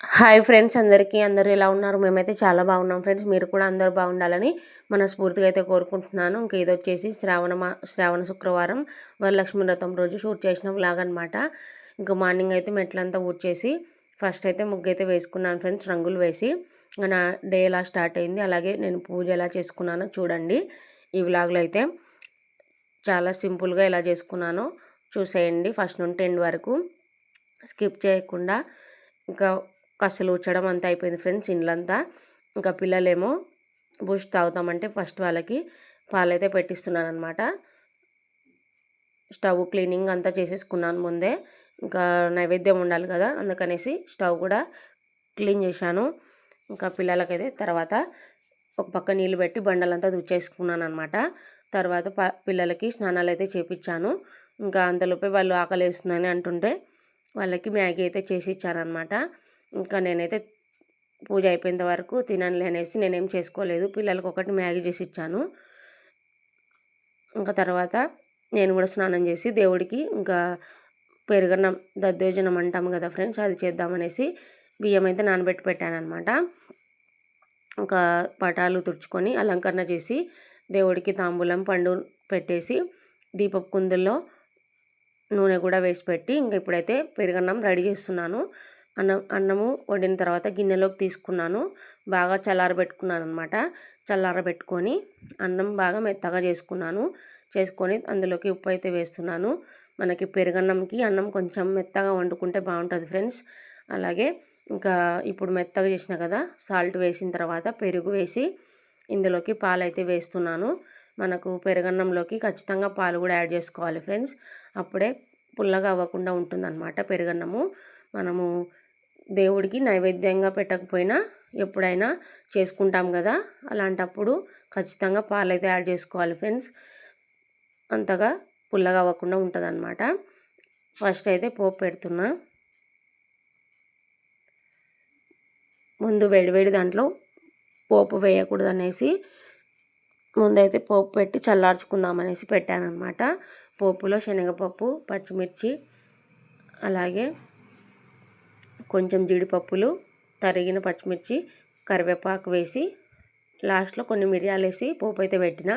Hi friends అందరికీ అందరూ ఎలా ఉన్నారు? మేమైతే చాలా బాగున్నాం ఫ్రెండ్స్. మీరు కూడా అందరూ బాగుండాలని మనస్ఫూర్తిగా అయితే కోరుకుంటున్నాను. ఇంకా ఇది వచ్చేసి శ్రావణ మా శ్రావణ శుక్రవారం వరలక్ష్మి వ్రతం రోజు షూట్ చేసిన వ్లాగ్ అనమాట ఇంకా మార్నింగ్ అయితే మెట్లంతా ఊడ్చేసి ఫస్ట్ అయితే ముగ్గు అయితే వేసుకున్నాను ఫ్రెండ్స్ రంగులు వేసి. ఇంకా నా డే ఎలా స్టార్ట్ అయింది అలాగే నేను పూజ ఎలా చేసుకున్నానో చూడండి ఈ వ్లాగ్లో అయితే. చాలా సింపుల్గా ఎలా చేసుకున్నానో చూసేయండి ఫస్ట్ నుండి ఎండ్ వరకు. స్కిప్ చేయకుండా. ఇంకా కసలు ఉచ్చడం అంతా అయిపోయింది ఫ్రెండ్స్ ఇండ్లంతా. ఇంకా పిల్లలేమో బూస్ట్ తాగుతామంటే ఫస్ట్ వాళ్ళకి పాలైతే పెట్టిస్తున్నాను అనమాట స్టవ్ క్లీనింగ్ అంతా చేసేసుకున్నాను ముందే. ఇంకా నైవేద్యం ఉండాలి కదా అందుకనేసి స్టవ్ కూడా క్లీన్ చేశాను. ఇంకా పిల్లలకైతే తర్వాత ఒక పక్క నీళ్ళు పెట్టి బండలంతా దుచ్చేసుకున్నాను అనమాట తర్వాత ప పిల్లలకి స్నానాలు అయితే చేపించాను ఇంకా అంతలోపే వాళ్ళు ఆకలి వేస్తుందని అంటుంటే వాళ్ళకి మ్యాగీ అయితే చేసి ఇచ్చానమాట ఇంకా నేనైతే పూజ అయిపోయేంత వరకు తిననులే అనేసి నేనేం చేసుకోలేదు. పిల్లలకు ఒకటి మ్యాగీ చేసి ఇచ్చాను. ఇంకా తర్వాత నేను కూడా స్నానం చేసి దేవుడికి ఇంకా పెరుగన్నం దద్దోజనం అంటాము కదా ఫ్రెండ్స్ అది చేద్దామనేసి బియ్యం అయితే నానబెట్టి పెట్టాను అనమాట ఇంకా పటాలు తుడుచుకొని అలంకరణ చేసి దేవుడికి తాంబూలం పండు పెట్టేసి దీపపు కుందుల్లో నూనె కూడా వేసి పెట్టి ఇంకా ఇప్పుడైతే పెరుగన్నం రెడీ చేస్తున్నాను. అన్నం అన్నము వండిన తర్వాత గిన్నెలోకి తీసుకున్నాను. బాగా చల్లారబెట్టుకున్నాను అనమాట చల్లారబెట్టుకొని అన్నం బాగా మెత్తగా చేసుకున్నాను. చేసుకొని అందులోకి ఉప్పు అయితే వేస్తున్నాను. మనకి పెరుగన్నంకి అన్నం కొంచెం మెత్తగా వండుకుంటే బాగుంటుంది ఫ్రెండ్స్. అలాగే ఇంకా ఇప్పుడు మెత్తగా చేసిన కదా సాల్ట్ వేసిన తర్వాత పెరుగు వేసి ఇందులోకి పాలు అయితే వేస్తున్నాను. మనకు పెరుగన్నంలోకి ఖచ్చితంగా పాలు కూడా యాడ్ చేసుకోవాలి ఫ్రెండ్స్. అప్పుడే పుల్లగా అవ్వకుండా ఉంటుందన్నమాట పెరుగన్నము. మనము దేవుడికి నైవేద్యంగా పెట్టకపోయినా ఎప్పుడైనా చేసుకుంటాం కదా. అలాంటప్పుడు ఖచ్చితంగా పాలైతే యాడ్ చేసుకోవాలి ఫ్రెండ్స్. అంతగా పుల్లగా అవ్వకుండా ఉంటుంది అనమాట ఫస్ట్ అయితే పోపు పెడుతున్నా. ముందు వేడివేడి దాంట్లో పోపు వేయకూడదు అనేసి ముందైతే పోపు పెట్టి చల్లార్చుకుందాం అనేసి పెట్టాను అనమాట పోపులో శనగపప్పు పచ్చిమిర్చి అలాగే కొంచెం జీడిపప్పులు తరిగిన పచ్చిమిర్చి కరివేపాకు వేసి లాస్ట్లో కొన్ని మిరియాలు వేసి పోపు అయితే పెట్టిన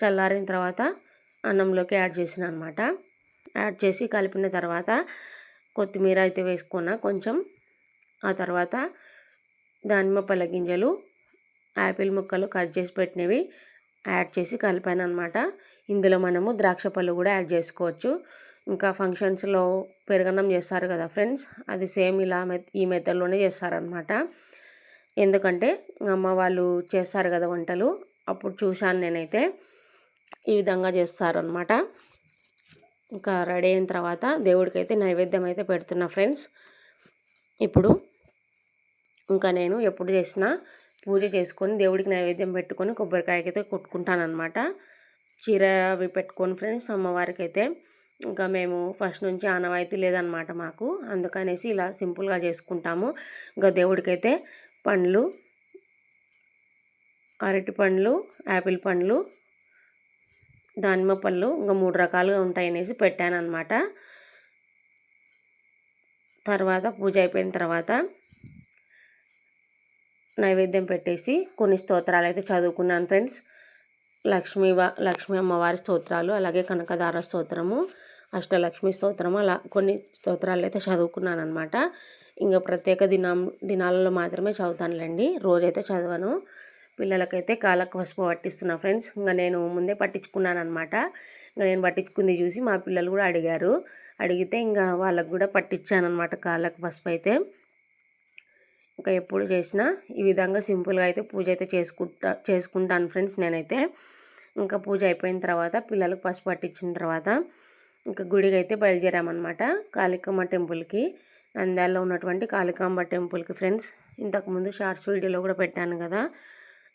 చల్లారిన తర్వాత అన్నంలోకి యాడ్ చేసిన అనమాట యాడ్ చేసి కలిపిన తర్వాత కొత్తిమీర అయితే వేసుకున్న కొంచెం. ఆ తర్వాత దానిమ్మ పళ్ళ గింజలు యాపిల్ ముక్కలు కట్ చేసి పెట్టినవి యాడ్ చేసి కలిపాను అనమాట ఇందులో మనము ద్రాక్ష పళ్ళు కూడా యాడ్ చేసుకోవచ్చు. ఇంకా ఫంక్షన్స్లో పెరగన్నం చేస్తారు కదా ఫ్రెండ్స్ అది సేమ్ ఇలా మె ఈ మెథడ్లోనే చేస్తారనమాట ఎందుకంటే అమ్మ వాళ్ళు చేస్తారు కదా వంటలు అప్పుడు చూశాను నేనైతే ఈ విధంగా చేస్తారనమాట ఇంకా రెడీ అయిన తర్వాత దేవుడికైతే నైవేద్యం అయితే పెడుతున్నా ఫ్రెండ్స్. ఇప్పుడు ఇంకా నేను ఎప్పుడు చేసినా పూజ చేసుకొని దేవుడికి నైవేద్యం పెట్టుకొని కొబ్బరికాయకైతే కొట్టుకుంటానమాట చీర అవి పెట్టుకొని ఫ్రెండ్స్ అమ్మవారికి అయితే ఇంకా మేము ఫస్ట్ నుంచి ఆనవాయితీ లేదనమాట మాకు. అందుకనేసి ఇలా సింపుల్గా చేసుకుంటాము. ఇంకా దేవుడికైతే పండ్లు అరటి పండ్లు యాపిల్ పండ్లు దానిమ్మ పళ్ళు ఇంకా మూడు రకాలుగా ఉంటాయనేసి పెట్టానమాట తర్వాత పూజ అయిపోయిన తర్వాత నైవేద్యం పెట్టేసి కొన్ని స్తోత్రాలు అయితే చదువుకున్నాను ఫ్రెండ్స్. లక్ష్మీ లక్ష్మీ అమ్మవారి స్తోత్రాలు అలాగే కనకదార స్తోత్రము అష్టలక్ష్మి స్తోత్రం అలా కొన్ని స్తోత్రాలు అయితే చదువుకున్నాను అనమాట ఇంకా ప్రత్యేక దినం దినాలలో మాత్రమే చదువుతానులేండి. రోజైతే చదవను. పిల్లలకైతే కాలకు పసుపు పట్టిస్తున్నా ఫ్రెండ్స్. ఇంకా నేను ముందే పట్టించుకున్నాను అనమాట ఇంకా నేను పట్టించుకుంది చూసి మా పిల్లలు కూడా అడిగారు. అడిగితే ఇంకా వాళ్ళకు కూడా పట్టించాను అనమాట కాళ్ళకు పసుపు అయితే. ఇంకా ఎప్పుడు చేసినా ఈ విధంగా సింపుల్గా అయితే పూజ అయితే చేసుకుంటా చేసుకుంటాను ఫ్రెండ్స్ నేనైతే. ఇంకా పూజ అయిపోయిన తర్వాత పిల్లలకు పసుపు పట్టించిన తర్వాత ఇంకా గుడికి అయితే బయలుదేరామన్నమాట. కాళికమ్మ టెంపుల్కి. నంద్యాలలో ఉన్నటువంటి కాళికాంబ టెంపుల్కి ఫ్రెండ్స్ ఇంతకుముందు షార్ట్స్ వీడియోలో కూడా పెట్టాను కదా.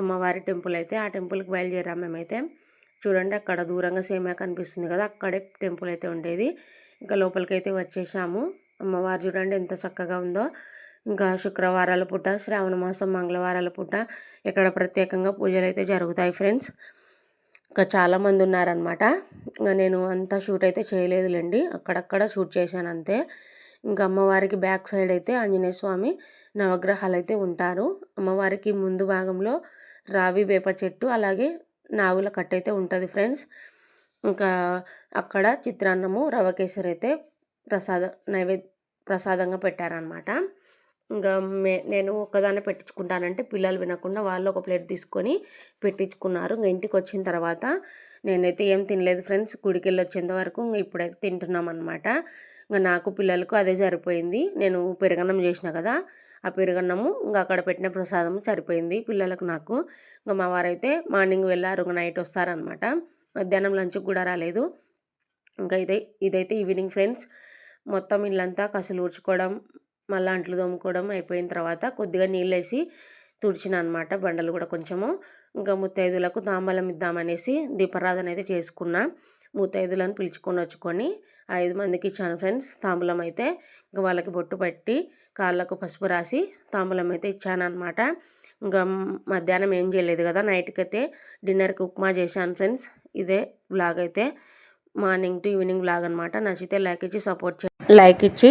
అమ్మవారి టెంపుల్ అయితే ఆ టెంపుల్కి బయలుదేరాం మేమైతే. చూడండి అక్కడ దూరంగా సేమే కనిపిస్తుంది కదా అక్కడే టెంపుల్ అయితే ఉండేది. ఇంకా లోపలికి అయితే వచ్చేసాము. అమ్మవారు చూడండి ఎంత చక్కగా ఉందో. ఇంకా శుక్రవారాల పూట శ్రావణ మాసం మంగళవారాల పూట ఇక్కడ ప్రత్యేకంగా పూజలు అయితే జరుగుతాయి ఫ్రెండ్స్. ఇంకా చాలామంది ఉన్నారనమాట ఇంకా నేను అంతా షూట్ అయితే చేయలేదులేండి. అక్కడక్కడ షూట్ చేశాను అంతే. ఇంకా అమ్మవారికి బ్యాక్ సైడ్ అయితే ఆంజనేయ స్వామి నవగ్రహాలు అయితే ఉంటారు. అమ్మవారికి ముందు భాగంలో రావి వేప చెట్టు అలాగే నాగుల కట్ట అయితే ఉంటుంది ఫ్రెండ్స్. ఇంకా అక్కడ చిత్రాన్నము రవకేసరి అయితే ప్రసాద నైవేద్య ప్రసాదంగా పెట్టారనమాట ఇంకా మే నేను ఒక్కదాన్నే పెట్టించుకుంటానంటే పిల్లలు వినకుండా వాళ్ళు ఒక ప్లేట్ తీసుకొని పెట్టించుకున్నారు. ఇంకా ఇంటికి వచ్చిన తర్వాత నేనైతే ఏం తినలేదు ఫ్రెండ్స్ గుడికి వెళ్ళి వచ్చేంత వరకు ఇంకా ఇప్పుడైతే తింటున్నాం అనమాట ఇంకా నాకు పిల్లలకు అదే సరిపోయింది. నేను పెరగన్నం చేసిన కదా ఆ పెరుగన్నము ఇంకా అక్కడ పెట్టిన ప్రసాదం సరిపోయింది పిల్లలకు నాకు. ఇంకా మా వారైతే మార్నింగ్ వెళ్ళారు ఇంకా నైట్ వస్తారనమాట మధ్యాహ్నం లంచ్కి కూడా రాలేదు. ఇంకా ఇదే ఇదైతే ఈవినింగ్ ఫ్రెండ్స్ మొత్తం ఇల్లంతా కసులు ఊడ్చుకోవడం మళ్ళీ అంట్లు తోముకోవడం అయిపోయిన తర్వాత కొద్దిగా నీళ్ళు వేసి తుడిచిన అనమాట బండలు కూడా కొంచెము. ఇంకా ముత్తైదులకు తాంబలం ఇద్దామనేసి దీపారాధన అయితే చేసుకున్నా. ముత్తైదులను పిలుచుకొని వచ్చుకొని ఐదు మందికి ఇచ్చాను ఫ్రెండ్స్ తాంబూలం అయితే. ఇంకా వాళ్ళకి బొట్టు పెట్టి కాళ్ళకు పసుపు రాసి తాంబూలం అయితే ఇచ్చాను అనమాట ఇంకా మధ్యాహ్నం ఏం చేయలేదు కదా నైట్కి అయితే డిన్నర్కి ఉప్మా చేశాను ఫ్రెండ్స్. ఇదే బ్లాగ్ అయితే మార్నింగ్ టు ఈవినింగ్ బ్లాగ్ అనమాట నచ్చితే లైక్ ఇచ్చి సపోర్ట్ చే లైక్ ఇచ్చి